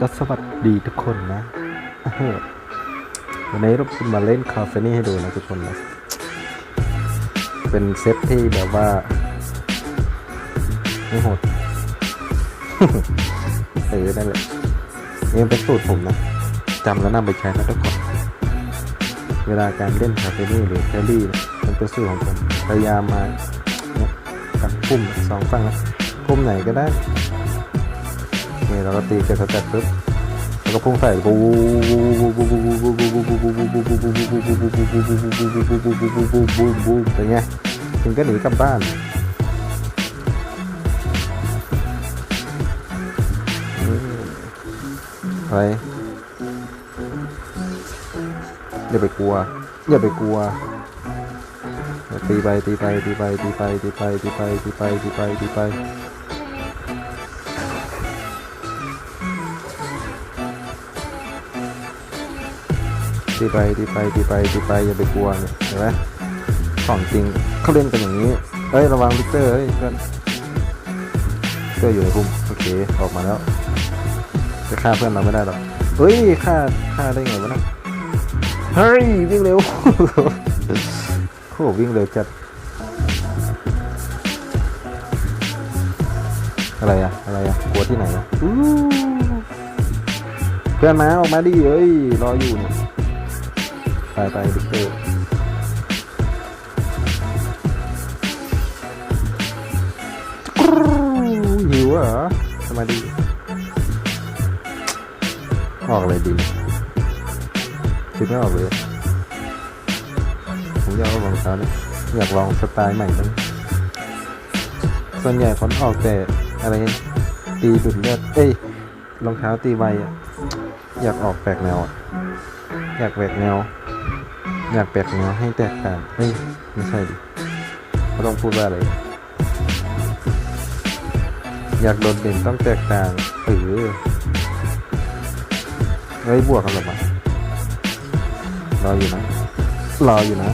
ก็สวัสดีทุกคนนะวันนี้เรามาเล่นคาเฟนี่ให้ดูนะทุกคนนะ เป็นเซตที่แบบว่าไม่โหดเออนั่นแหละนี่เป็นสูตรผมนะจำแล้วนำไปใช้นะทุกคน เวลาการเล่นคาเฟนี่หรือแคลรี่มันเป็นสูตรของผมพยายามมาเนี่ยกับปุ่มสองฝั่งนะปุ่มไหนก็ได้ นี่เราก็ตีเกิดสเต็ปปุ๊บแล้วก็พุ่งใส่บูเป็นไงถึงก็หนีกลับบ้านอะไรอย่าไปกลัว อย่าไปกลัวตีไปตีไปตีไปตีไปตีไปตีไปตีไปตีไปตีไป ตีไปตีไปตีไปตีไปอย่าไปกลัวเนี่ยเห็นไหมของจริงเขาเล่นกันอย่างนี้เอ้ยระวังลิกเตอร์เฮ้ยเพื่อนเตอร์อยู่ในภูมิโอเคออกมาแล้วจะฆ่าเพื่อนเราไม่ได้หรอกเฮ้ยฆ่าฆ่าได้ไงวะนะเฮ้ยวิ่งเร็วโอ้วิ่งเร็วจัดอะไรอะอะไรอะกลัวที่ไหนอะเพื่อนมาออกมาดิเอ้ยรออยู่เนี่ย ไปไปดิเตอร์หิวเหรอสมดีออกอะไรดีคิดไม่ออกเลยผมอยากลองรองเท้าเนี่ยอยากลองสไตล์ใหม่บ้างส่วนใหญ่คนออกแต่อะไรตีดุดเลือดเอ้ยรองเท้าตีไวอะ อยากออกแปลกแนวอะ อยากแปลกแนว อยากแปลกแนวให้แตกต่างเฮ้ยไม่ใช่ดิเขาต้องพูดว่าอะไรอยากโดดเด่นต้องแตกต่างเออเฮ้ยบวกกันหรอมารออยู่นะ รออยู่นะ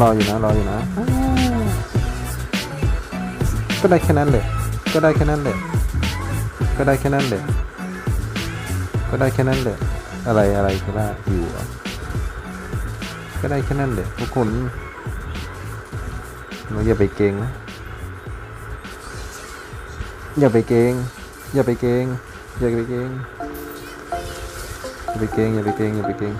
รออยู่นะ รออยู่นะ ก็ได้แค่นั้นเลย ก็ได้แค่นั้นเลย ก็ได้แค่นั้นเลย ก็ได้แค่นั้นเลย อะไรอะไรก็ได้ ก็ได้แค่นั้นเลยทุกคนเราอย่าไปเกงนะอย่าไปเกงอย่าไปเกงอย่าไปเกงอย่าไปเกงอย่าไปเกงอย่าไปเกง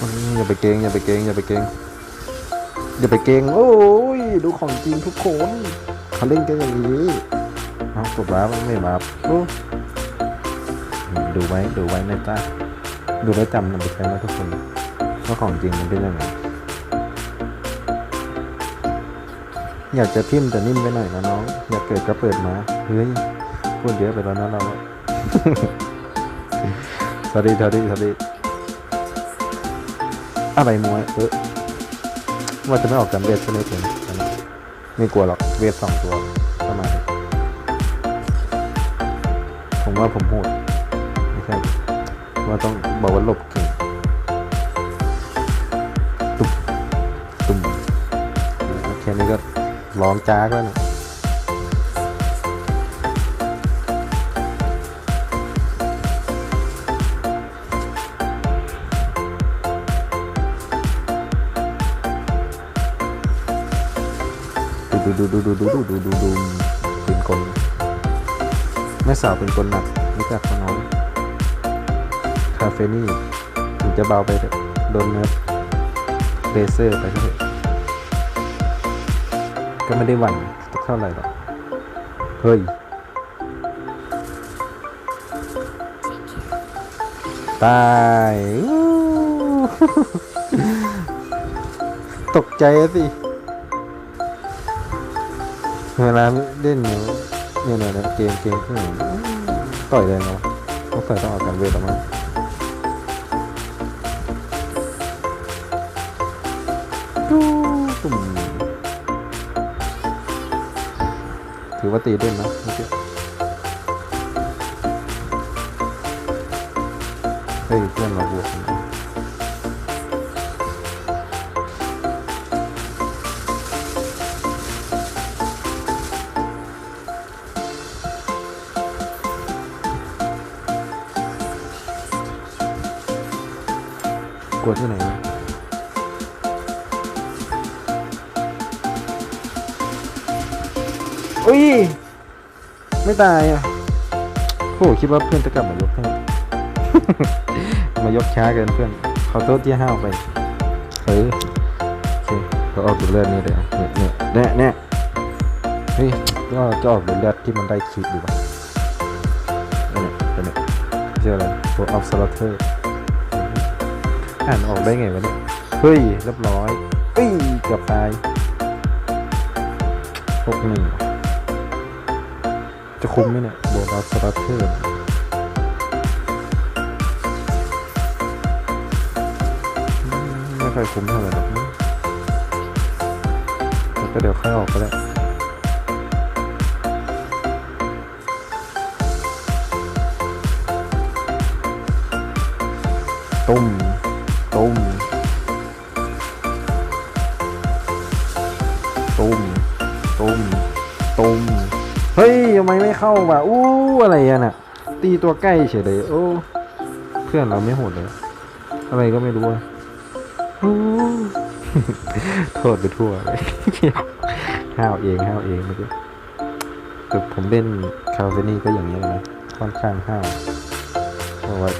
อืมอย่าไปเกงอย่าไปเกงอย่าไปเกงอย่าไปเกงโอ้ยดูของจริงทุกคนเขาเล่นกันอย่างนี้ เอากดบ้ามันไม่มาโอ้ดูไว้ดูไว้นะจ๊ะดูแล้จำนำไปใช้นะทุกคนว่าของจริงมันเป็นยังไงอยากจะทิ่มแต่นิ่มไปหน่อยนะน้อง อยากเกิดก็เปิดมาเฮ้ยพูดเยอะไปแล้วนะเราสวัสดีสวัสดีสวัสดีอะไรมวยเออว่าจะไม่ออกกันเวทใช่ไหมผมไม่กลัวหรอกเวทสองตัว ว่าผมโหดไม่ใช่ว่าต้องบอกว่าหลบเก่งตุ้มตุ้มแค่นี้ก็ร้องจ้ากแล้วนะดูดูดูดูดูดูดูดูดูเป็นคน ม่สาวเป็นคนหนักรู้จักขน้องคาเฟนี่ถึงจะเบาไปโดนเนื้อเลเซอร์ไปเถอะก็ไม่ได้หวั่นเท่าไหร่หรอกเฮ้ย ตาย ตกใจสิ เวลาเล่น เนี่ยเนี่ยเนี่ยเกมเกมที่ไหนต่อยแรงเนาะต้องใส่ต้องเอาการเวทออกมาตู้ตุ่มถือว่าตีเด่นนะเมื่อกี้เฮ้ยเพื่อนเราบวกนะ ลัวที่ไหนอุ้ย ไม่ตายอะโหคิดว่าเพื่อนจะกลับมายกให้ มายกช้าเกินเพื่อนขอโทษที่ห้าวไป เออโอเคก็ออกดูเลือดนี่เลยอะเนี่ยเนี่ยเนี่ยเนี่ยเฮ้ยก็จะออกดูเลือดที่มันได้คิดดีป่ะเนี่ยเนี่ยเนี่ยชื่ออะไรตัวอัลซาร์เทอร์ อ่านออกได้ไงวะเนี่ย เฮ้ยเรียบร้อยเอ้ยเกือบตายพวกหนึ่งจะคุ้มไหมเนี่ยโบนัสสตาร์เทอร์ไม่ค่อยคุ้มเท่าไหร่หรอกนะก็เดี๋ยวค่อยออกก็ได้ตุ้ม ตุ้มตุ้มตุ้มตุ้มเฮ้ยทำไมไม่เข้าวะอู้อะไรอะน่ะ ตีตัวใกล้เฉยเลยโอ้เพื่อนเราไม่โหดเลย อะไรก็ไม่รู้อะอู้โทษไปทั่วเลยห้าวเองห้าวเองเมื่อกี้แต่ผมเล่นคาเฟนี่ก็อย่างนี้ยนะค่อนข้างห้าวเพราะว่า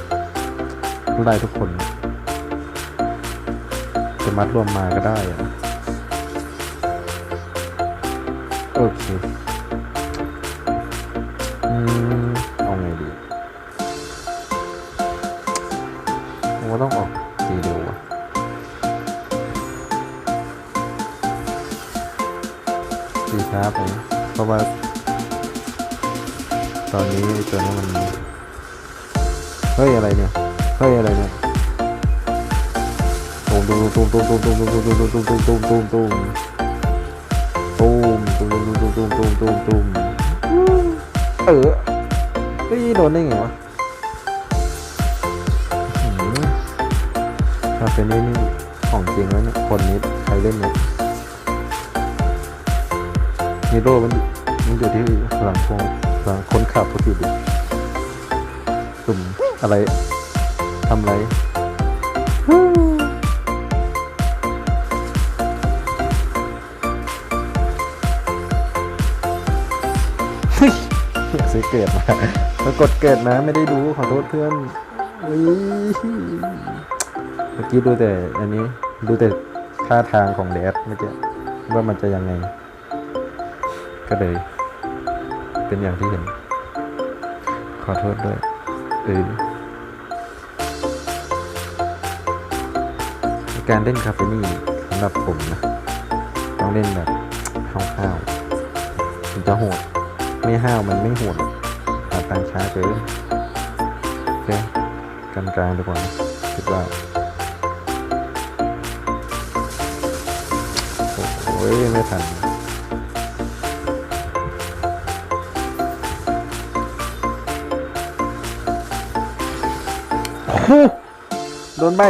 ไล่ทุกคน จะมัดรวมมาก็ได้ โอเคอืมเอาไงดีผมว่าต้องออกตีเร็วอะตีช้าไปเพราะว่าตอนนี้ตัวนี้มัน เฮ้ยอะไรเนี่ย เฮ้ยอะไรเนี่ย มตูมตูมตูมตูมตูมตูมตูมตูมตูมตูมตูมตูมตูมตูมตูมตูมตูมตูมเออเฮ้ยโดนได้ไงวะอื้าเฟนี่นี่ของจริงแล้วเนี่ยคนนี้ใครเล่นเนี่ยฮีโร่มันมันอยู่ที่หลังพวงหลังคนขับพอดีดิตุ่มอะไรทำไร ซื้อเกิดมาปรากฏเกิดมาไม่ได้ดูขอโทษเพื่อนเมื่อกี้ดูแต่อันนี้ดูแต่ท่าทางของแดดเมื่อกี้ว่ามันจะยังไง ก็เลย เป็นอย่างที่เห็น ขอโทษด้วยเออการเล่นคาเฟนี่สำหรับผมนะ ต้องเล่นแบบห้าวๆถึงจะโหด ไม่ห้าวมันไม่หดหรอกาตังช้าเกินโอเคกลางกลางๆดีกว่าคิดว่าโอ้ยไม่ทันโดนใบ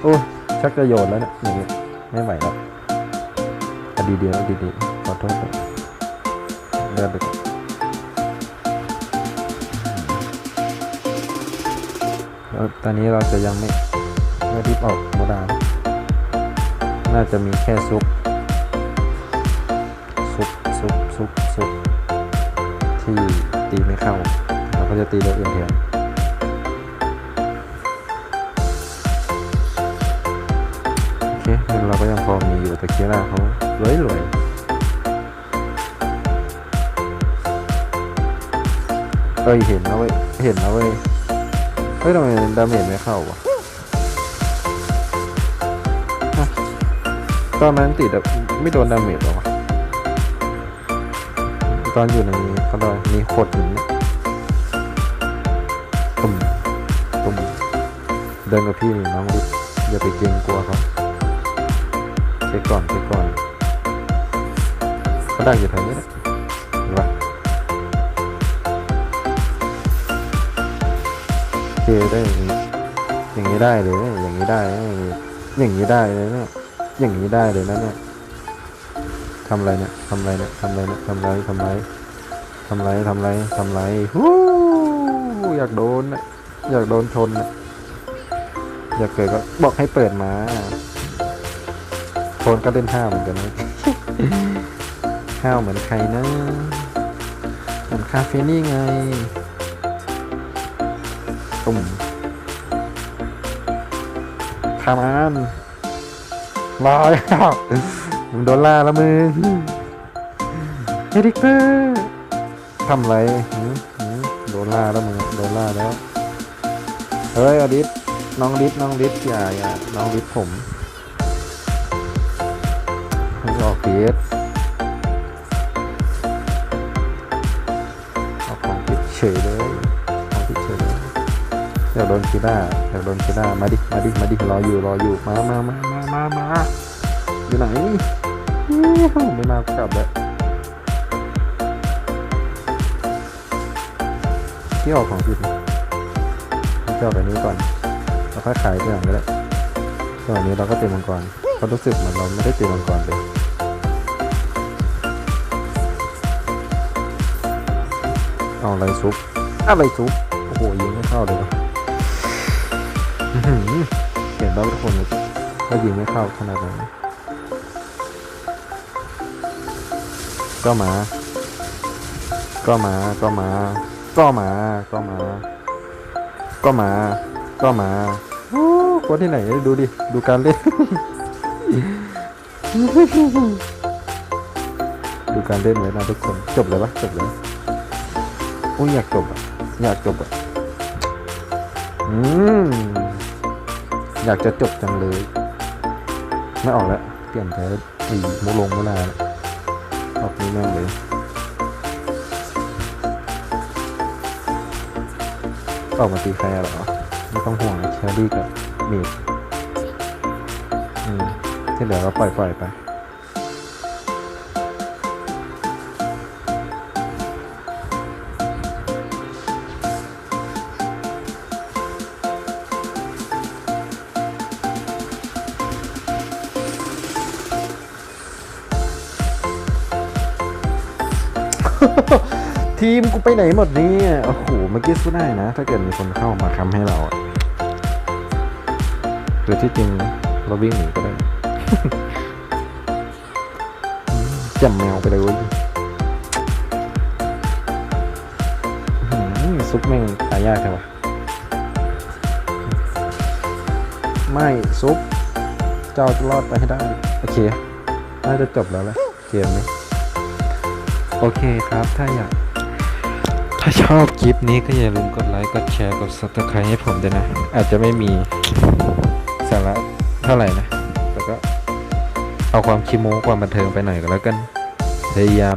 โอ้ยชักจะโยนแล้วเนี่ยอย่างเงี้ยไม่ไหวแล้วอดีเดียวดีดีๆขอโทษครับเดินไปแล้วตอนนี้เราจะยังไม่ไม่รีบออกโมดาน่าจะมีแค่ซุปซุปซุปซุปซุปที่ตีไม่เข้า เราก็จะตีตัวอื่นเทียนโอเคเงินเราก็ยังพอมีอยู่แต่เคียร่าเขารวยรวย เอ้ยเห็นนะเว้ยเห็นนะเว้ยเฮ้ยทำไมดาเมจไม่เข้าวะตอนนั้นติดอะไม่โดนดาเมจหรอวะตอนอยู่ในเขาเลยมีขดหินนะตุ่มตุ่มเดินกับพี่นี่น้องดิอย่าไปเกรงกลัวเขาเช็คก่อนเช็คก่อนเขาดักอยู่แถวนี้แหละ ได้อย่างนี้ได้เลยเนี่ยอย่างนี้ได้นะอย่างนี้อย่างนี้ได้เลยเนี่ยอย่างนี้ได้เลยนะเนี่ยทำอะไรเนี่ยทำอะไรเนี่ยทำอะไรเนี่ยทำไรทำไรทำไรทำไรทำอะไรฮู้อยากโดนนะอยากโดนชนนะอยากเกิดก็บอกให้เปิดมาโทนก็เล่นห้าวเหมือนกันนะห้าวเหมือนใครนะเหมือนคาเฟนี่ไง ตุ่มขามานลอยมึงโดนล่าแล้วมึงเฮดิกเตอร์ทำไรโดนล่าแล้วมึงโดนล่าแล้ว เฮ้ยอดิสน้องดิสน้องดิสอย่าอย่าน้องดิสผมไม่ออกผิดออกของผิดเฉยเลย อยากโดนคีด้าอยากโดนคีด้ามาดิมาดิมาดิรออยู่รออยู่มามามามามามาอยู่ไหนไม่มากลับแล้วที่ออกของผิดเจ้าแบบนี้ก่อนแล้วค่อยขายทีหลังก็ได้ตอนนี้เราก็เต็มมังกรเขาะรู้สึกเหมือนเราไม่ได้เต็มมังกรเลยเอาอะไรซุปอะไรซุปโอ้โหยิงไม่เข้าเลยวะ เห็นแล้วทุกคนก็ยิงไม่เข้าขนาดนั้นก็มา ก็มา ก็มา ก็มา ก็มา ก็มา ก็มาโอ้คนที่ไหนดูดิ ดูการเล่น ดูการเล่นไว้นะทุกคน จบเลยปะจบเลยโอ้ยอยากจบอะ อยากจบอะ อืม อยากจะจบจังเลย ไม่ออกแล้ว เปลี่ยนใจอีโมลงโมลาแล้วออกนี้แม่งเลยออกมาตีใครเหรอ ไม่ต้องห่วงแครี่กับมีดอืมที่เหลือก็ปล่อยปล่อยๆไป ทีมกูไปไหนหมดเนี่ยโอ้โหเมื่อกี้สู้ได้นะ ถ้าเกิดมีคนเข้ามาค้ำให้เราหรือที่จริงเราวิ่งหนีก็ได้จำแมวไปเลยเว้ยซุปแม่งตายยากใช่ปะไม่ซุป เจ้าจะรอดไปให้ได้ โอเค น่าจะจบแล้วแหละเกมนี้ โอเคครับ ถ้าอยาก ถ้าชอบคลิปนี้ก็อย่าลืมกดไลค์ กดแชร์ กดซับสไครต์ให้ผมด้วยนะ อาจจะไม่มีสาระเท่าไหร่นะ แต่ก็เอาความคิโมความบันเทิงไปหน่อยก็แล้วกัน พยายาม